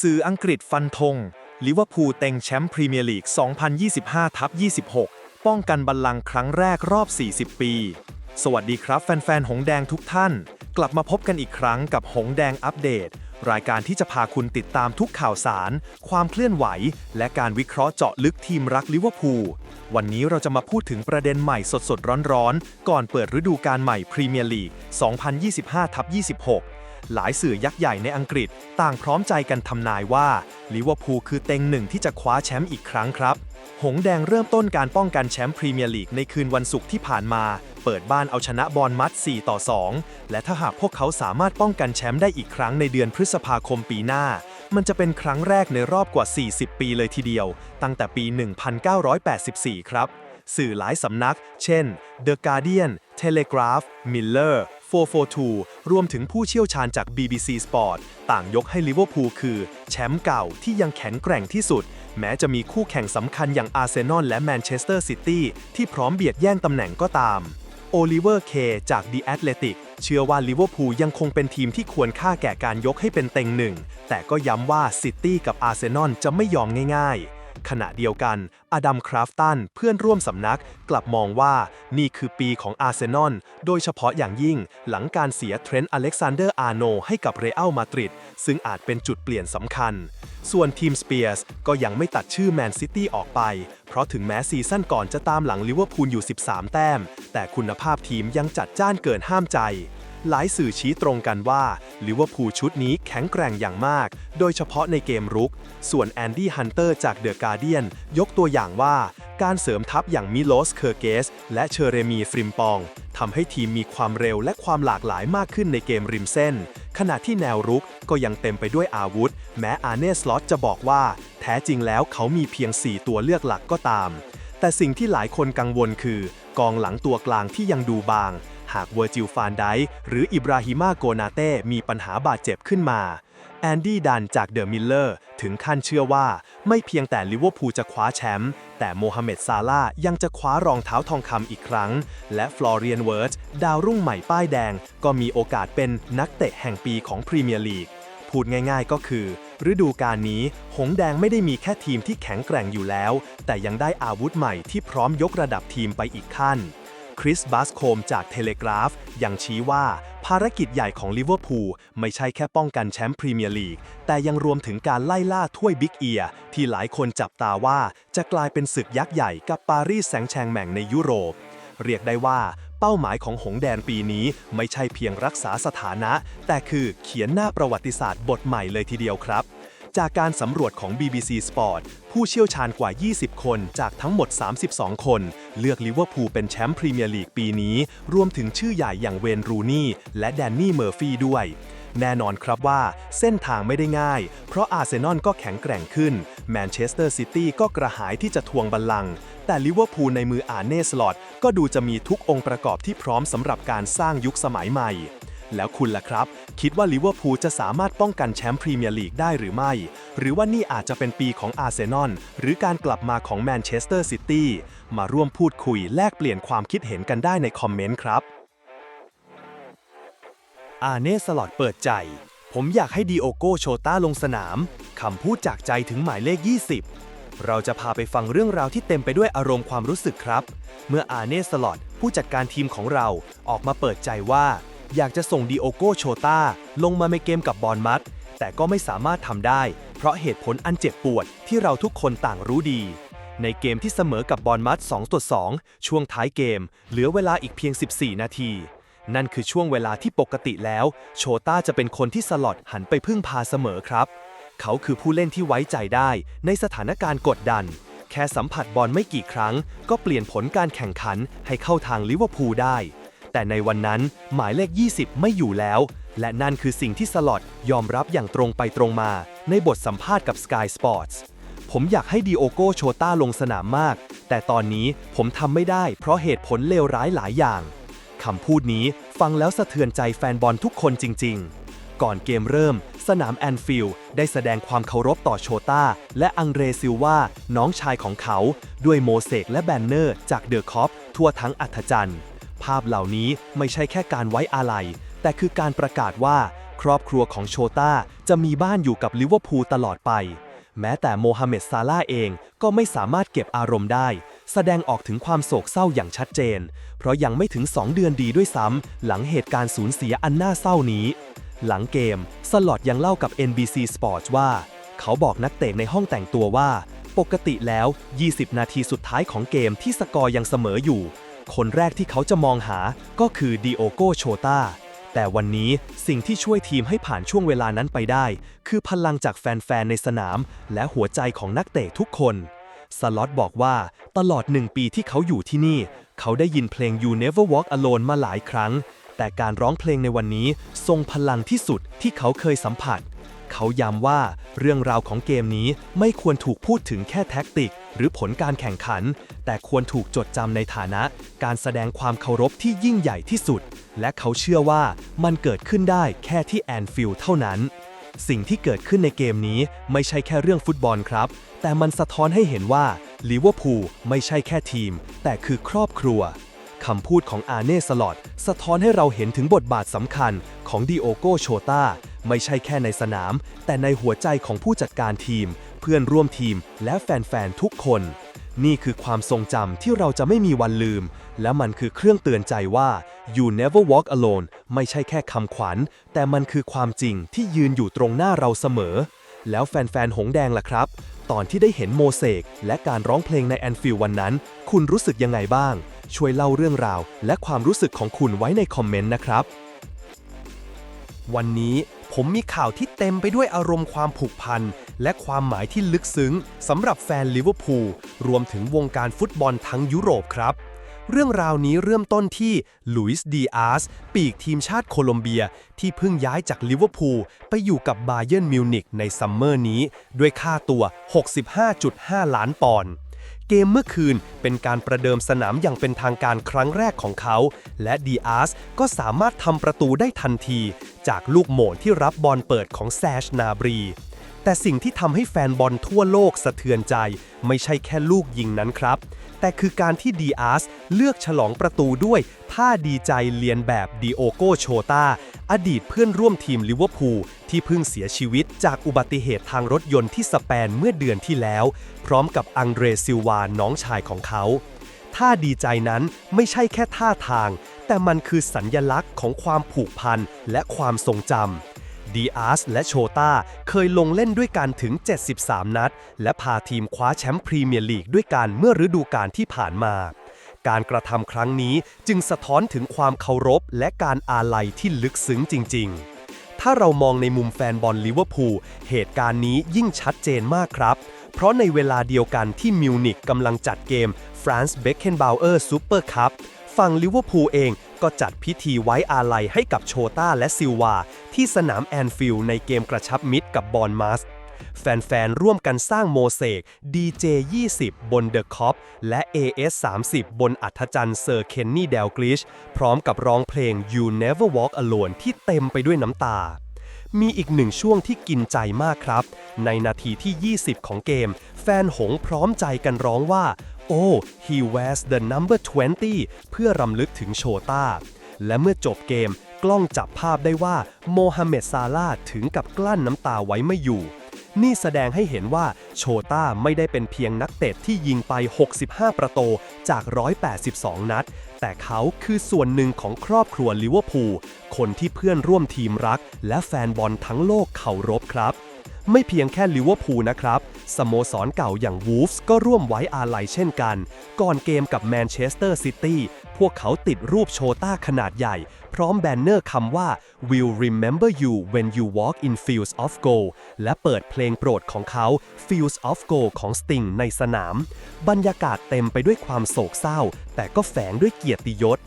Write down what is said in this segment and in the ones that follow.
สื่ออังกฤษฟันธงลิเวอร์พูลเต็งแชมป์พรีเมียร์ลีก 2025ทับ26 ป้องกันบัลลังก์ครั้งแรกรอบ 40 ปี สวัสดีครับแฟนๆ หงแดงทุกท่าน กลับมาพบกันอีกครั้งกับหงแดงอัปเดต รายการที่จะพาคุณติดตามทุกข่าวสาร ความเคลื่อนไหว และการวิเคราะห์เจาะลึกทีมรักลิเวอร์พูล วันนี้เราจะมาพูดถึงประเด็นใหม่สดๆ ร้อนๆ ก่อนเปิดฤดูกาลใหม่พรีเมียร์ลีก 2025ทับ26 หลายสื่อยักษ์ใหญ่ในอังกฤษ ต่างพร้อมใจกันทำนายว่าลิเวอร์พูลคือเต็งหนึ่งที่จะคว้าแชมป์อีกครั้งครับ หงแดงเริ่มต้นการป้องกันแชมป์พรีเมียร์ลีกในคืนวันศุกร์ที่ผ่านมา เปิดบ้านเอาชนะบอลมัด 4 ต่อ 2 และถ้าหากพวกเขาสามารถป้องกันแชมป์ได้อีกครั้งในเดือนพฤษภาคมปีหน้า มันจะเป็นครั้งแรกในรอบกว่า 40 ปีเลยทีเดียว ตั้งแต่ปี 1984 ครับสื่อหลายสำนัก เช่น The Guardian Telegraph Miller 442 รวมถึงผู้เชี่ยวชาญจาก BBC Sport ต่างยกให้ลิเวอร์พูลคือ แชมป์เก่าที่ยังแข็งแกร่งที่สุด แม้จะมีคู่แข่งสำคัญอย่างอาร์เซนอลและแมนเชสเตอร์ซิตี้ที่พร้อมเบียดแย่งตำแหน่งก็ตาม โอลิเวอร์เคจาก The Athletic เชื่อว่าลิเวอร์พูลยังคงเป็นทีมที่ควรค่าแก่การยกให้เป็นเต็งหนึ่ง แต่ก็ย้ำว่าซิตี้กับอาร์เซนอลจะไม่ยอมง่ายๆ ขณะเดียวกัน อดัมคราฟตันเพื่อนร่วมสำนักกลับมองว่านี่คือปีของอาร์เซนอลโดยเฉพาะอย่างยิ่งหลังการเสียเทรนต์อเล็กซานเดอร์อาร์โนให้กับเรอัลมาดริดซึ่งอาจเป็นจุดเปลี่ยนสำคัญ ส่วนทีมสเปียร์สก็ยังไม่ตัดชื่อแมนซิตี้ออกไป เพราะถึงแม้ซีซั่นก่อนจะตามหลังลิเวอร์พูลอยู่ 13 แต้ม แต่คุณภาพทีมยังจัดจ้านเกินห้ามใจ หลายสื่อชี้ตรงกันว่าลิเวอร์พูลชุดนี้แข็งแกร่งอย่างมาก โดยเฉพาะในเกมรุก ส่วนแอนดี้ฮันเตอร์จากเดอะการ์เดียนยกตัวอย่างว่า การเสริมทัพอย่างมิโลสเคอร์เกส และเชอเรมีฟริมปองทำให้ทีมมีความเร็วและความหลากหลายมากขึ้นในเกมริมเส้น ขณะที่แนวรุกก็ยังเต็มไปด้วยอาวุธ แม้อาร์เนสลอตจะบอกว่า แท้จริงแล้วเขามีเพียง 4 ตัวเลือกหลักก็ตาม แต่สิ่งที่หลายคนกังวลคือกองหลังตัวกลางที่ยังดูบาง หากเวอร์จิลฟานไดหรืออิบราฮิมาโกนาเต้มีปัญหาบาดเจ็บขึ้นมา แอนดี้ดันจากเดอะมิลเลอร์ถึงขั้นเชื่อว่าไม่เพียงแต่ลิเวอร์พูลจะคว้าแชมป์แต่โมฮัมเหม็ดซาลายังจะคว้ารองเท้าทองคำอีกครั้ง และฟลอเรียนเวิร์ตดาวรุ่งใหม่ป้ายแดง ก็มีโอกาสเป็นนักเตะแห่งปีของพรีเมียร์ลีกพูดง่ายๆก็คือ ฤดูกาลนี้ หงแดงไม่ได้มีแค่ทีมที่แข็งแกร่งอยู่แล้ว แต่ยังได้อาวุธใหม่ที่พร้อมยกระดับทีมไปอีกขั้น คริสบัสโคมจากเทเลกราฟยังชี้ว่าภารกิจใหญ่ของลิเวอร์พูลไม่ใช่แค่ป้องกันแชมป์พรีเมียร์ลีก แต่ยังรวมถึงการไล่ล่าถ้วยบิ๊กเอียที่หลายคนจับตาว่าจะกลายเป็นศึกยักษ์ใหญ่กับปารีสแซงแชงแม่งในยุโรป เรียกได้ว่าเป้าหมายของหงแดนปีนี้ไม่ใช่เพียงรักษาสถานะ แต่คือเขียนหน้าประวัติศาสตร์บทใหม่เลยทีเดียวครับ จากการสำรวจของ BBC Sport ผู้เชี่ยวชาญกว่า 20 คนจากทั้งหมด 32 คน เลือกลิเวอร์พูลเป็นแชมป์พรีเมียร์ลีกปีนี้ รวมถึงชื่อใหญ่อย่างเวนรูนี่และแดนนี่เมอร์ฟี่ด้วย แน่นอนครับว่าเส้นทางไม่ได้ง่าย เพราะอาร์เซนอลก็แข็งแกร่งขึ้น แมนเชสเตอร์ซิตี้ก็กระหายที่จะทวงบัลลังก์แต่ลิเวอร์พูลในมืออาร์เนสลอตก็ดูจะมีทุกองค์ประกอบที่พร้อมสำหรับการสร้างยุคสมัยใหม่ แล้วคุณล่ะครับ คิดว่าลิเวอร์พูลจะสามารถป้องกันแชมป์พรีเมียร์ลีกได้หรือไม่ หรือว่านี่อาจจะเป็นปีของอาร์เซนอลหรือการกลับมาของแมนเชสเตอร์ซิตี้มาร่วมพูดคุยแลกเปลี่ยนความคิดเห็นกันได้ในคอมเมนต์ครับ อาเน่สลอตเปิดใจ ผมอยากให้ดีโอโกโชต้าลงสนามคำพูดจากใจถึงหมายเลข 20เราจะพาไปฟังเรื่องราวที่เต็มไปด้วยอารมณ์ความรู้สึกครับ เมื่ออาเน่สลอตผู้จัดการทีมของเราออกมาเปิดใจว่า อยากจะส่งดีโอโกโชตาลงมาในเกมกับบอลมัด แต่ก็ไม่สามารถทำได้ เพราะเหตุผลอันเจ็บปวดที่เราทุกคนต่างรู้ดี ในเกมที่เสมอกับบอลมัด2ต่อ2ช่วงท้ายเกม เหลือเวลาอีกเพียง 14 นาที นั่นคือช่วงเวลาที่ปกติแล้ว โชต้าจะเป็นคนที่สลอดหันไปพึ่งพาเสมอครับ เขาคือผู้เล่นที่ไว้ใจได้ในสถานการณ์กดดัน แค่สัมผัสบอลไม่กี่ครั้ง ก็เปลี่ยนผลการแข่งขันให้เข้าทางลิเวอร์พูลได้ แต่ในวันนั้นหมายเลข 20 ไม่อยู่แล้ว และนั่นคือสิ่งที่สลอตยอมรับอย่างตรงไปตรงมา ในบทสัมภาษณ์กับ Sky Sports ผมอยากให้ดีโอโกโชต้าลงสนามมาก แต่ตอนนี้ผมทำไม่ได้เพราะเหตุผลเลวร้ายหลายอย่างคำพูดนี้ฟังแล้วสะเทือนใจแฟนบอลทุกคนจริง ๆ ก่อนเกมเริ่ม สนามแอนฟิลด์ได้แสดงความเคารพต่อโชต้า และอังเรซิลวาน้องชายของเขา ด้วยโมเสกและแบนเนอร์จากเดอะคอปทั่วทั้งอัธจันทร์ ภาพเหล่านี้ไม่ใช่แค่การไว้อาลัย แต่คือการประกาศว่า ครอบครัวของโชต้าจะมีบ้านอยู่กับลิเวอร์พูลตลอดไป แม้แต่โมฮัมเหม็ดซาลาเองก็ไม่สามารถเก็บอารมณ์ได้ แสดงออกถึงความโศกเศร้าอย่างชัดเจน เพราะยังไม่ถึง 2 เดือนดีด้วยซ้ำหลังเหตุการณ์สูญเสียอันน่าเศร้านี้ หลังเกม สลอตยังเล่ากับ NBC Sports ว่า เขาบอกนักเตะในห้องแต่งตัวว่า ปกติแล้ว 20 นาทีสุดท้ายของเกมที่สกอร์ยังเสมออยู่ คนแรกที่เขาจะมองหาก็คือดิโอโกโชตาแต่วันนี้สิ่งที่ช่วยทีมให้ผ่านช่วงเวลานั้นไปได้ คือพลังจากแฟน ๆ ในสนาม และหัวใจของนักเตะทุกคนสล็อตบอกว่าตลอดหนึ่งปีที่เขาอยู่ที่นี่ เขาได้ยินเพลง You Never Walk Alone มาหลายครั้ง แต่การร้องเพลงในวันนี้ทรงพลังที่สุดที่เขาเคยสัมผัส เขาย้ำว่าเรื่องราวของเกมนี้ไม่ควรถูกพูดถึงแค่แท็กติก หรือผลการแข่งขัน แต่ควรถูกจดจำในฐานะ การแสดงความเคารพที่ยิ่งใหญ่ที่สุด และเขาเชื่อว่ามันเกิดขึ้นได้แค่ที่แอนฟิลด์เท่านั้น สิ่งที่เกิดขึ้นในเกมนี้ไม่ใช่แค่เรื่องฟุตบอลครับ แต่มันสะท้อนให้เห็นว่าลิเวอร์พูลไม่ใช่แค่ทีม แต่คือครอบครัวคำพูดของอาเน่สลอตสะท้อนให้เราเห็นถึงบทบาทสำคัญของดิโอโกโชตาไม่ใช่แค่ในสนาม แต่ในหัวใจของผู้จัดการทีม เพื่อนร่วมทีมและแฟน ๆ ทุกคน นี่คือความทรงจำที่เราจะไม่มีวันลืม และมันคือเครื่องเตือนใจว่า you never walk alone ไม่ใช่แค่คำขวัญ แต่มันคือความจริงที่ยืนอยู่ตรงหน้าเราเสมอ แล้วแฟน ๆ หงแดงล่ะครับ ตอนที่ได้เห็นโมเสกและการร้องเพลงในแอนฟิลด์วันนั้น คุณรู้สึกยังไงบ้าง ช่วยเล่าเรื่องราว และความรู้สึกของคุณไว้ในคอมเมนต์นะครับ วันนี้ผมมีข่าวที่เต็มไปด้วยอารมณ์ความผูกพัน และความหมายที่ลึกซึ้งสำหรับแฟนลิเวอร์พูลรวมถึงวงการฟุตบอลทั้งยุโรปครับ เรื่องราวนี้เริ่มต้นที่ลุยส์ดีอาสปีกทีมชาติโคลอมเบีย ที่เพิ่งย้ายจากลิเวอร์พูลไปอยู่กับบาเยิร์นมิวนิกในซัมเมอร์นี้ ด้วยค่าตัว 65.5 ล้านปอนด์เกมเมื่อคืนเป็นการประเดิมสนามอย่างเป็นทางการครั้งแรกของเขา และดีอาสก็สามารถทำประตูได้ทันที จากลูกโหม่งที่รับบอลเปิดของแซชนาบรี แต่สิ่งที่ทำให้แฟนบอลทั่วโลกสะเทือนใจ ไม่ใช่แค่ลูกยิงนั้นครับ แต่คือการที่ดีอาสเลือกฉลองประตูด้วยท่าดีใจเลียนแบบดิโอโกโชตาอดีตเพื่อนร่วมทีมลิเวอร์พูลที่เพิ่งเสียชีวิตจากอุบัติเหตุทางรถยนต์ที่สเปนเมื่อเดือนที่แล้ว พร้อมกับอังเดรซิลวาน้องชายของเขาท่าดีใจนั้นไม่ใช่แค่ท่าทาง แต่มันคือสัญญลักษณ์ของความผูกพันและความทรงจำ ดีอาร์สและโชตาเคยลงเล่นด้วยกันถึง 73 นัด และพาทีมคว้าแชมป์พรีเมียร์ลีกด้วยกันเมื่อฤดูกาลที่ผ่านมา การกระทำครั้งนี้จึงสะท้อนถึงความเคารพและการอาลัยที่ลึกซึ้งจริง ๆ ถ้าเรามองในมุมแฟนบอลลิเวอร์พูลเหตุการณ์นี้ยิ่งชัดเจนมากครับเพราะในเวลาเดียวกันที่มิวนิกกำลังจัดเกมฟรานซ์เบคเคนบาวเออร์ซูเปอร์คัพฝั่งลิเวอร์พูลเอง ก็จัดพิธีไว้อาลัยให้กับโชต้าและซิลวา ที่สนามแอนฟิลด์ในเกมกระชับมิตรกับบอลมัสแฟนๆ ร่วมกันสร้างโมเสก DJ 20 บนเดอะคอปและ AS 30 บนอัธจันทร์เซอร์เคนนี่เดลกลิช พร้อมกับร้องเพลง You Never Walk Alone ที่เต็มไปด้วยน้ำตา มีอีกหนึ่งช่วงที่กินใจมากครับ ในนาทีที่ 20 ของเกม แฟนหงพร้อมใจกันร้องว่า Oh he wears the number 20 เพื่อรำลึกถึงโชต้า และเมื่อจบเกมกล้องจับภาพได้ว่าโมฮัมเหม็ดซาลาถึงกับกลั้นน้ำตาไว้ไม่อยู่ นี่แสดงให้เห็นว่าโชต้าไม่ได้เป็นเพียงนักเตะที่ยิงไป 65 ประตูจาก 182 นัด แต่เขาคือส่วนหนึ่งของครอบครัวลิเวอร์พูล คนที่เพื่อนร่วมทีมรัก และแฟนบอลทั้งโลกเคารพครับ ไม่เพียงแค่ลิเวอร์พูลนะครับ สโมสรเก่าอย่างวูฟส์ก็ร่วมไว้อาลัยเช่นกัน ก่อนเกมกับแมนเชสเตอร์ซิตี้พวกเขาติดรูปโชต้าขนาดใหญ่ พร้อมแบนเนอร์คำว่า will remember you when you walk in fields of gold และเปิดเพลงโปรดของเขา fields of gold ของ Sting ในสนาม บรรยากาศเต็มไปด้วยความโศกเศร้า แต่ก็แฝงด้วยเกียรติยศ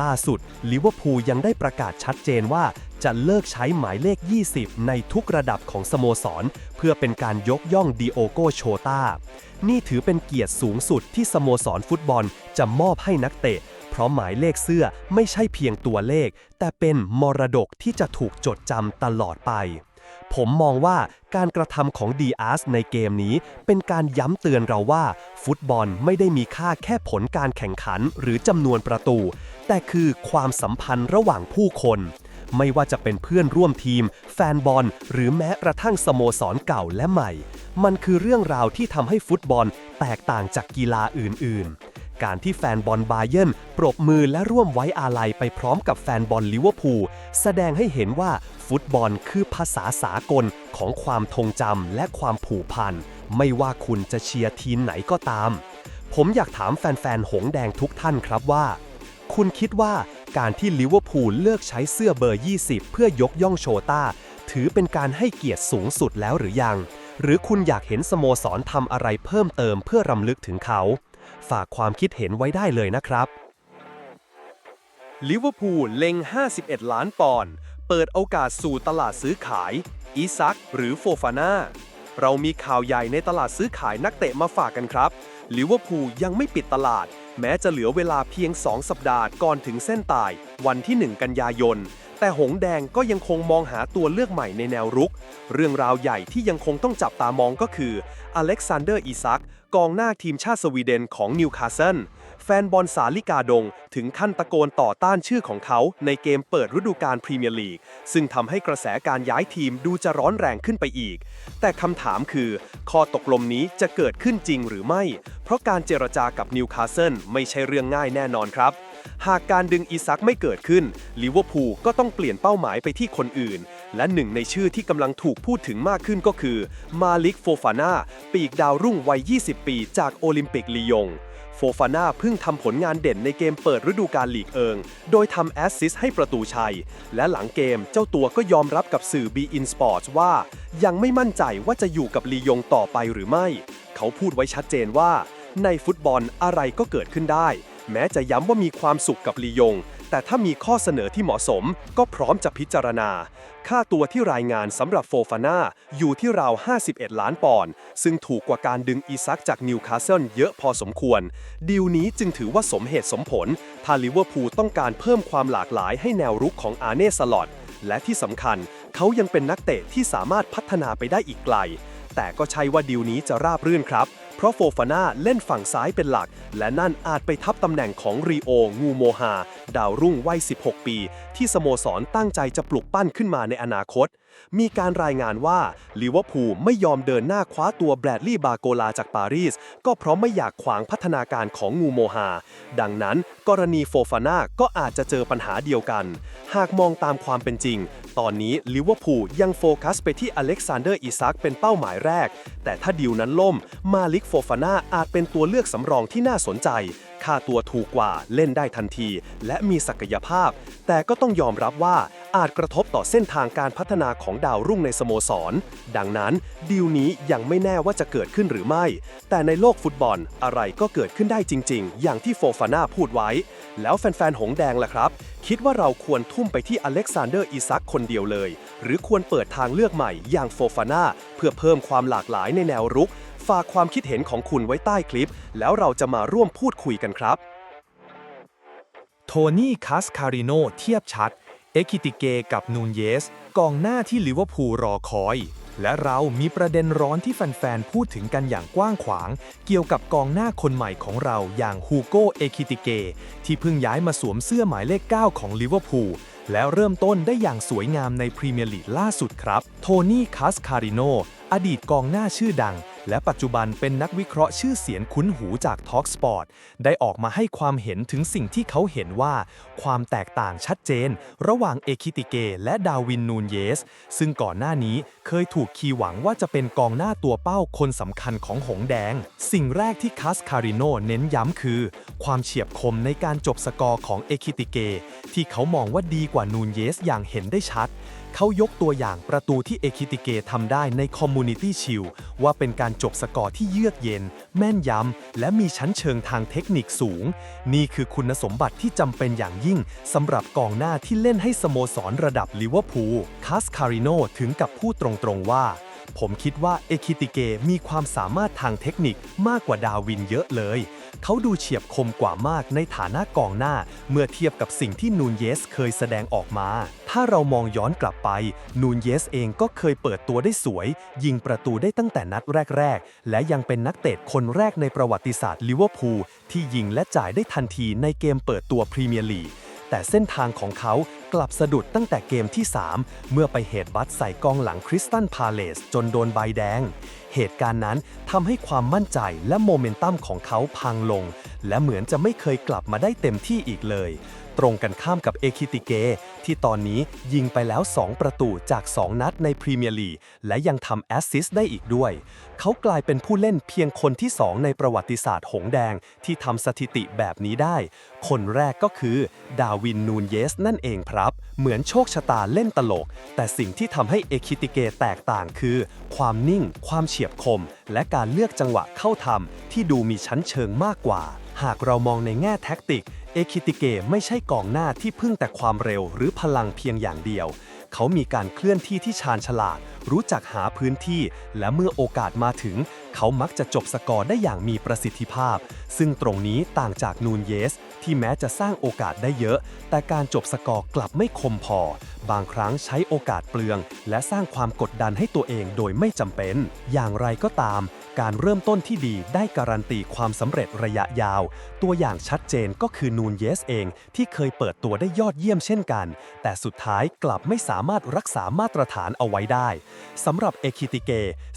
ล่าสุดลิเวอร์พูลยังได้ประกาศชัดเจนว่าจะเลิกใช้หมายเลข 20 ในทุกระดับของสโมสร เพื่อเป็นการยกย่องดิโอโกโชตานี่ถือเป็นเกียรติสูงสุดที่สโมสรฟุตบอลจะมอบให้นักเตะ เพราะหมายเลขเสื้อไม่ใช่เพียงตัวเลข แต่เป็นมรดกที่จะถูกจดจำตลอดไป ผมมองว่าการกระทำของดีอาร์สในเกมนี้ เป็นการย้ำเตือนเราว่า ฟุตบอลไม่ได้มีค่าแค่ผลการแข่งขันหรือจำนวนประตู แต่คือความสัมพันธ์ระหว่างผู้คน ไม่ว่าจะเป็นเพื่อนร่วมทีม แฟนบอล หรือแม้กระทั่งสโมสรเก่าและใหม่ มันคือเรื่องราวที่ทำให้ฟุตบอลแตกต่างจากกีฬาอื่น ๆการที่แฟนบอลบาเยนปรบมือและร่วมไว้อาลัยไปพร้อมกับแฟนบอลลิเวอร์พูลแสดงให้เห็นว่าฟุตบอลคือภาษาสากลของความทรงจำและความผูกพัน ไม่ว่าคุณจะเชียร์ทีมไหนก็ตาม ผมอยากถามแฟนๆ หงแดงทุกท่านครับว่า คุณคิดว่าการที่ลิเวอร์พูลเลือกใช้เสื้อเบอร์ 20 เพื่อยกย่องโชต้า ถือเป็นการให้เกียรติสูงสุดแล้วหรือยัง หรือคุณอยากเห็นสโมสรทำอะไรเพิ่มเติมเพื่อรำลึกถึงเขา ฝากความคิดเห็นไว้ได้เลยนะครับลิเวอร์พูลเล็ง 51 ล้านปอนด์เปิดโอกาสสู่ตลาดซื้อขาย อีซักหรือโฟฟาน่าเรามีข่าวใหญ่ในตลาดซื้อขายนักเตะมาฝากกันครับลิเวอร์พูลยังไม่ปิดตลาด แม้จะเหลือเวลาเพียง 2 สัปดาห์ก่อนถึงเส้นตาย วันที่ 1 กันยายน แต่หงแดงก็ยังคงมองหาตัวเลือกใหม่ในแนวรุก เรื่องราวใหญ่ที่ยังคงต้องจับตามองก็คืออเล็กซานเดอร์อีซักกองหน้าทีมชาติสวีเดนของนิวคาสเซิล แฟนบอลสาลิกาดง ถึงขั้นตะโกนต่อต้านชื่อของเขาในเกมเปิดฤดูกาลพรีเมียร์ลีก ซึ่งทำให้กระแสการย้ายทีมดูจะร้อนแรงขึ้นไปอีก แต่คำถามคือ ข้อตกลงนี้จะเกิดขึ้นจริงหรือไม่ เพราะการเจรจากับนิวคาสเซิลไม่ใช่เรื่องง่ายแน่นอนครับหากการดึงอีซักไม่เกิดขึ้น ลิเวอร์พูลก็ต้องเปลี่ยนเป้าหมายไปที่คนอื่น และหนึ่งในชื่อที่กำลังถูกพูดถึงมากขึ้นก็คือ มาลิกโฟฟาน่า ปีกดาวรุ่งวัย 20 ปีจากโอลิมปิกลียง โฟฟาน่าเพิ่งทำผลงานเด่นในเกมเปิดฤดูกาลลีกเอิง โดยทำแอสซิสต์ให้ประตูชัย และหลังเกมเจ้าตัวก็ยอมรับกับสื่อ b i n Sports ว่า ยังไม่มั่นใจว่าจะอยู่กับลียงต่อไปหรือไม่ เขาพูดไว้ชัดเจนว่า ในฟุตบอลอะไรก็เกิดขึ้นได้ แม้จะย้ำว่ามีความสุขกับลียง แต่ถ้ามีข้อเสนอที่เหมาะสม ก็พร้อมจะพิจารณา ค่าตัวที่รายงานสำหรับโฟฟาน่าอยู่ที่ราว 51 ล้านปอนด์ซึ่งถูกกว่าการดึงอีซักจากนิวคาสเซิลเยอะพอสมควร ดีลนี้จึงถือว่าสมเหตุสมผลถ้าลิเวอร์พูลต้องการเพิ่มความหลากหลายให้แนวรุกของอาร์เน่สลอตและที่สำคัญเขายังเป็นนักเตะที่สามารถพัฒนาไปได้อีกไกล แต่ก็ใช่ว่าดีลนี้จะราบรื่นครับ ราะโฟฟาน่าเล่นฝั่งซ้ายเป็นหลัก และนั่นอาจไปทับตำแหน่งของรีโอ งูโมฮา ดาวรุ่งวัย 16 ปี ที่สโมสรตั้งใจจะปลุกปั้นขึ้นมาในอนาคต มีการรายงานว่าลิเวอร์พูลไม่ยอมเดินหน้าคว้าตัวแบรดลีย์บาโกลาจากปารีส ก็เพราะไม่อยากขวางพัฒนาการของงูโมฮา ดังนั้นกรณีโฟฟาน่าก็อาจจะเจอปัญหาเดียวกัน หากมองตามความเป็นจริง ตอนนี้ลิเวอร์พูลยังโฟกัสไปที่อเล็กซานเดอร์อิซักเป็นเป้าหมายแรก แต่ถ้าดีลนั้นล่ม มาลิกโฟฟาน่าอาจเป็นตัวเลือกสำรองที่น่าสนใจ ค่าตัวถูกกว่าเล่นได้ทันที และมีศักยภาพ แต่ก็ต้องยอมรับว่าอาจกระทบต่อเส้นทางการพัฒนาของดาวรุ่งในสโมสร ดังนั้นดีลนี้ยังไม่แน่ว่าจะเกิดขึ้นหรือไม่ แต่ในโลกฟุตบอลอะไรก็เกิดขึ้นได้จริง ๆ อย่างที่โฟฟาน่าพูดไว้ แล้วแฟนๆ หงแดงล่ะครับ คิดว่าเราควรทุ่มไปที่อเล็กซานเดอร์อิซักคนเดียวเลย หรือควรเปิดทางเลือกใหม่อย่างโฟฟาน่าเพื่อเพิ่มความหลากหลายในแนวรุก ฝากความคิดเห็นของคุณไว้ใต้คลิป แล้วเราจะมาร่วมพูดคุยกันครับ โทนี่คาสคาริโนเทียบชัด เอคิติเกกับนูนเยส กองหน้าที่ลิเวอร์พูลรอคอย และเรามีประเด็นร้อนที่แฟน ๆ พูดถึงกันอย่างกว้างขวาง เกี่ยวกับกองหน้าคนใหม่ของเราอย่างฮูโกเอคิติเกที่เพิ่งย้ายมาสวมเสื้อหมายเลข 9 ของลิเวอร์พูลแล้วเริ่มต้นได้อย่างสวยงามในพรีเมียร์ลีกล่าสุดครับ โทนี่คาสคาริโน อดีตกองหน้าชื่อดัง และปัจจุบันเป็นนักวิเคราะห์ชื่อเสียงคุ้นหูจาก Talk Sport ได้ออกมาให้ความเห็นถึงสิ่งที่เขาเห็นว่า ความแตกต่างชัดเจน ระหว่างเอคิติเกและดาวินนูนเยส ซึ่งก่อนหน้านี้เคยถูกคีหวังว่าจะเป็นกองหน้าตัวเป้าคนสำคัญของหงแดง สิ่งแรกที่คัสคาริโนเน้นย้ำคือ ความเฉียบคมในการจบสกอร์ของเอคิติเกที่เขามองว่าดีกว่านูนเยสอย่างเห็นได้ชัด เขายกตัวอย่างประตูที่เอคิติเกทำได้ในคอมมูนิตี้ชิลว่าเป็นการจบสกอร์ที่เยือกเย็น แม่นยำ และมีชั้นเชิงทางเทคนิคสูง นี่คือคุณสมบัติที่จำเป็นอย่างยิ่งสำหรับกองหน้าที่เล่นให้สโมสรระดับลิเวอร์พูลคาสคาริโนถึงกับพูดตรงๆว่า ผมคิดว่าเอคิติเกมีความสามารถทางเทคนิคมากกว่าดาวินเยอะเลย เขาดูเฉียบคมกว่ามากในฐานะกองหน้า เมื่อเทียบกับสิ่งที่นูนเยสเคยแสดงออกมา ถ้าเรามองย้อนกลับไป นูนเยสเองก็เคยเปิดตัวได้สวย ยิงประตูได้ตั้งแต่นัดแรก ๆ และยังเป็นนักเตะคนแรกในประวัติศาสตร์ลิเวอร์พูลที่ยิงและจ่ายได้ทันทีในเกมเปิดตัวพรีเมียร์ลีกแต่เส้นทางของเขา กลับสะดุดตั้งแต่เกมที่ 3 เมื่อไปเหตุบัตใส่กองหลังคริสตันพาเลสจนโดนใบแดง เหตุการณ์นั้นทำให้ความมั่นใจและโมเมนตัมของเขาพังลง และเหมือนจะไม่เคยกลับมาได้เต็มที่อีกเลย ตรงกันข้ามกับเอคิติเก ที่ตอนนี้ยิงไปแล้ว 2 ประตูจาก 2 นัดในพรีเมียร์ลีกและยังทำแอสซิสต์ได้อีกด้วย เขากลายเป็นผู้เล่นเพียงคนที่ 2 ในประวัติศาสตร์หงแดงที่ทำสถิติแบบนี้ได้ คนแรกก็คือ ดาวินนูนเยสนั่นเองครับ เหมือนโชคชะตาเล่นตลก แต่สิ่งที่ทำให้เอคิติเกแตกต่างคือ ความนิ่ง ความเฉียบคม และการเลือกจังหวะเข้าทำที่ดูมีชั้นเชิงมากกว่า หากเรามองในแง่แท็กติก เอคิติเกไม่ใช่กองหน้าที่พึ่งแต่ความเร็วหรือพลังเพียงอย่างเดียว เขามีการเคลื่อนที่ที่ชาญฉลาด รู้จักหาพื้นที่ และเมื่อโอกาสมาถึง เขามักจะจบสกอร์ได้อย่างมีประสิทธิภาพ ซึ่งตรงนี้ต่างจากนูนเยส ที่แม้จะสร้างโอกาสได้เยอะ แต่การจบสกอร์กลับไม่คมพอ บางครั้งใช้โอกาสเปลือง และสร้างความกดดันให้ตัวเองโดยไม่จำเป็น อย่างไรก็ตาม การเริ่มต้นที่ดีได้การันตีความสำเร็จระยะยาว ตัวอย่างชัดเจนก็คือนูนเยสเองที่เคยเปิดตัวได้ยอดเยี่ยมเช่นกัน แต่สุดท้ายกลับไม่สามารถรักษามาตรฐานเอาไว้ได้สำหรับเอคิติเก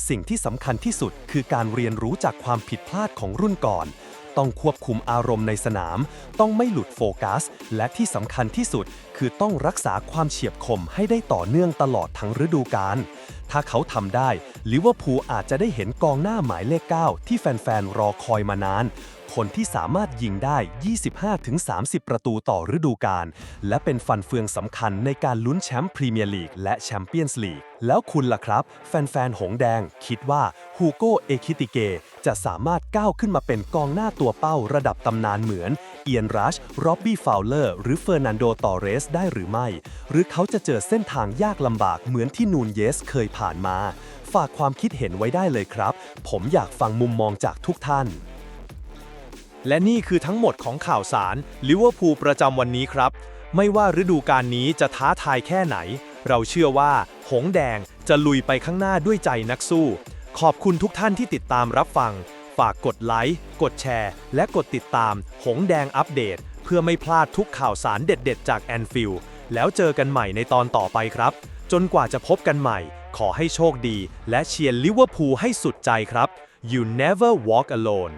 สิ่งที่สำคัญที่สุดคือการเรียนรู้จากความผิดพลาดของรุ่นก่อน ต้องควบคุมอารมณ์ในสนาม ต้องไม่หลุดโฟกัส และที่สำคัญที่สุด คือต้องรักษาความเฉียบคมให้ได้ต่อเนื่องตลอดทั้งฤดูกาลถ้าเขาทำได้ลิเวอร์พูลอาจจะได้เห็นกองหน้าหมายเลข 9 ที่แฟนๆ รอคอยมานาน คนที่สามารถยิงได้ 25-30 ประตูต่อฤดูกาล และเป็นฟันเฟืองสำคัญในการลุ้นแชมป์พรีเมียร์ลีกและแชมเปี้ยนส์ลีก แล้วคุณล่ะครับ แฟน ๆ หงแดง คิดว่าฮูโกเอคิติเก จะสามารถก้าวขึ้นมาเป็นกองหน้าตัวเป้าระดับตำนานเหมือน เอียนรัช ร็อบบี้ฟาวเลอร์ หรือเฟอร์นันโด ตอเรส ได้หรือไม่ หรือเขาจะเจอเส้นทางยากลำบากเหมือนที่นูนเยสเคยผ่านมา ฝากความคิดเห็นไว้ได้เลยครับ ผมอยากฟังมุมมองจากทุกท่าน และนี่คือทั้งหมดของข่าวสารลิเวอร์พูลประจำวันนี้ครับ ไม่ว่าฤดูกาลนี้จะท้าทายแค่ไหน เราเชื่อว่า หงแดงจะลุยไปข้างหน้าด้วยใจนักสู้ ขอบคุณทุกท่านที่ติดตามรับฟัง ฝากกดไลค์ กดแชร์ และกดติดตาม หงแดงอัปเดต เพื่อไม่พลาดทุกข่าวสารเด็ด ๆ จากแอนฟิลด์แล้วเจอกันใหม่ในตอนต่อไปครับ จนกว่าจะพบกันใหม่ ขอให้โชคดี และเชียร์ลิเวอร์พูลให้สุดใจครับ You never walk alone